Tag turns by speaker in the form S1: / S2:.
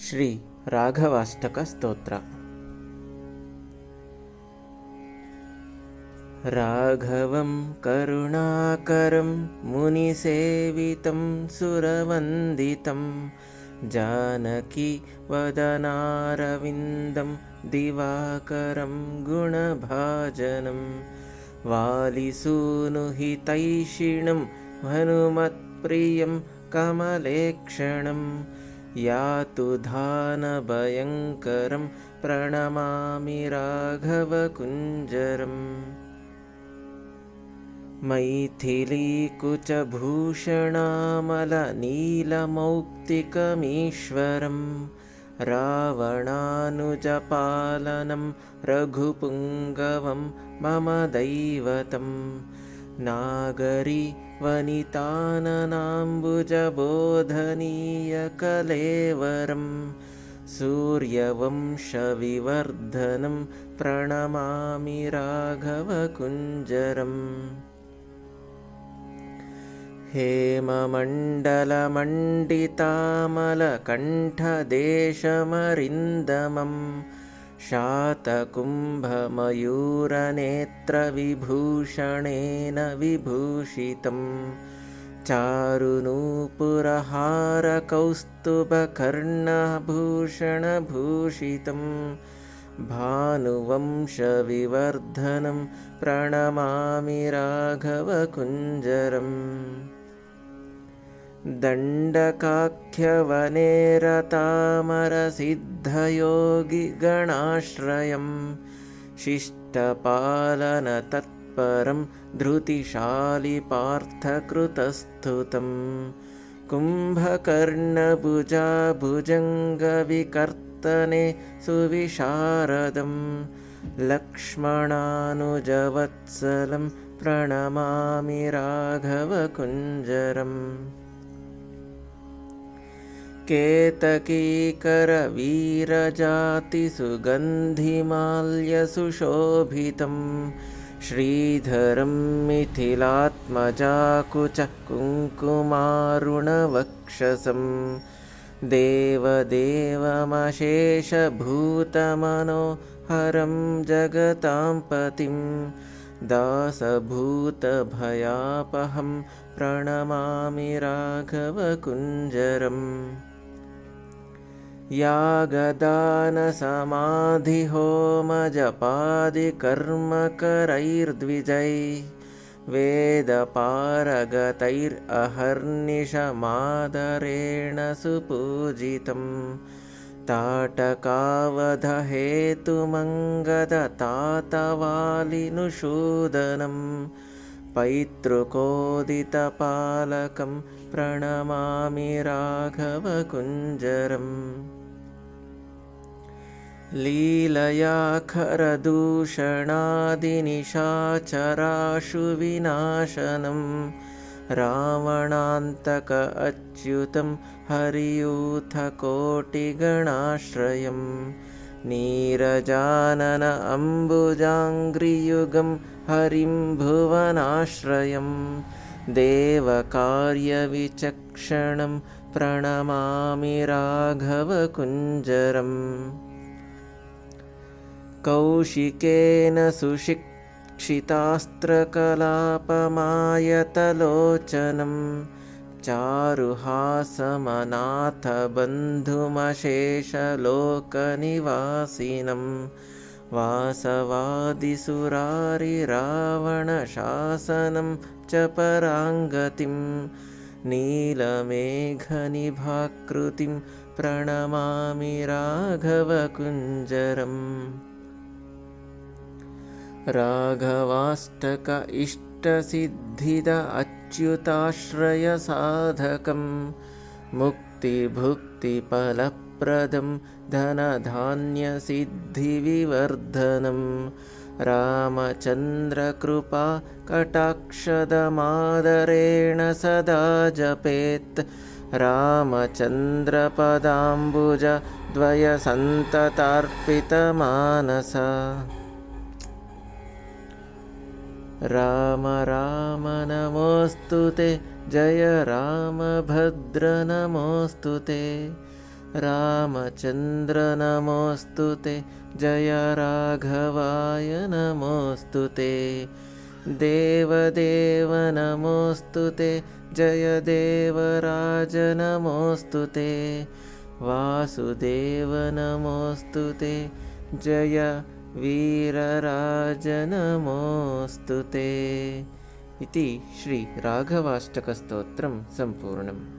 S1: श्रीराघवाष्टकस्तोत्र। राघवं करुणाकरं मुनिसेवितं सुरवन्दितं जानकी वदनारविन्दं दिवाकरं गुणभाजनं वालिसूनुहितैषिणं हनुमत्प्रियं कमलेक्षणम् यातु धानभयङ्करं प्रणमामि राघवकुञ्जरम्। मैथिलीकुचभूषणामलनीलमौक्तिकमीश्वरं रावणानुजपालनं रघुपुङ्गवं मम दैवतं नागरी वनिताननाम्बुजबोधनीयकलेवरं सूर्यवंशविवर्धनं प्रणमामि राघवकुञ्जरम् हेममण्डलमण्डितामलकण्ठदेशमरिन्दमम् शातकुम्भमयूरनेत्रविभूषणेन विभूषितं चारुनूपुरहारकौस्तुभकर्णभूषणभूषितं भानुवंशविवर्धनं प्रणमामि राघवकुञ्जरम् दण्डकाख्यवनेरतामरसिद्धयोगिगणाश्रयं शिष्टपालनतत्परं धृतिशालिपार्थकृतस्तुतं कुम्भकर्णभुजाभुजङ्गविकर्तने सुविशारदं लक्ष्मणानुजवत्सलं प्रणमामि राघवकुञ्जरम् केतकीकरवीरजातिसुगन्धिमाल्यसुशोभितं श्रीधरं मिथिलात्मजाकुचकुङ्कुमारुणवक्षसं देवदेवमशेषभूतमनोहरं जगतां पतिं दासभूतभयापहं प्रणमामि राघवकुञ्जरम् यागदानसमाधिहोमजपादिकर्मकरैर्द्विजै वेदपारगतैरहर्निशमादरेण सुपूजितं ताटकावधहेतुमङ्गदतातवालिनुषूदनं पैतृकोदितपालकं प्रणमामि राघवकुञ्जरम्। लीलया खरदूषणादिनिशाचराशुविनाशनं रावणान्तक अच्युतं हरियूथकोटिगणाश्रयं नीरजानन अम्बुजाङ्घ्रियुगं हरिं भुवनाश्रयं। देवकार्यविचक्षणं प्रणमामि राघवकुञ्जरम्। कौशिकेन सुशिक्षितास्त्रकलापमायतलोचनं चारुहासमनाथबन्धुमशेषलोकनिवासिनं वासवादिसुरारिरावणशासनं च पराङ्गतिं नीलमेघनिभाकृतिं प्रणमामि राघवकुञ्जरम् राघवाष्टक इष्टसिद्धिद अच्युताश्रयसाधकं मुक्तिभुक्तिफलप्रदं धनधान्यसिद्धिविवर्धनं रामचन्द्रकृपा कटाक्षदमादरेण सदा जपेत् रामचन्द्रपदाम्बुजद्वयसन्ततार्पितमानस राम राम नमोऽस्तु ते, जय रामभद्र नमोऽस्तु ते। रामचन्द्र नमोऽस्तु ते, जय राघवाय नमोऽस्तु ते। देवदेव नमोऽस्तु ते, जय देवराज नमोऽस्तु ते। वासुदेव नमोऽस्तु ते, जय वीरराज नमोऽस्तु ते इति श्रीराघवाष्टकस्तोत्रं सम्पूर्णम्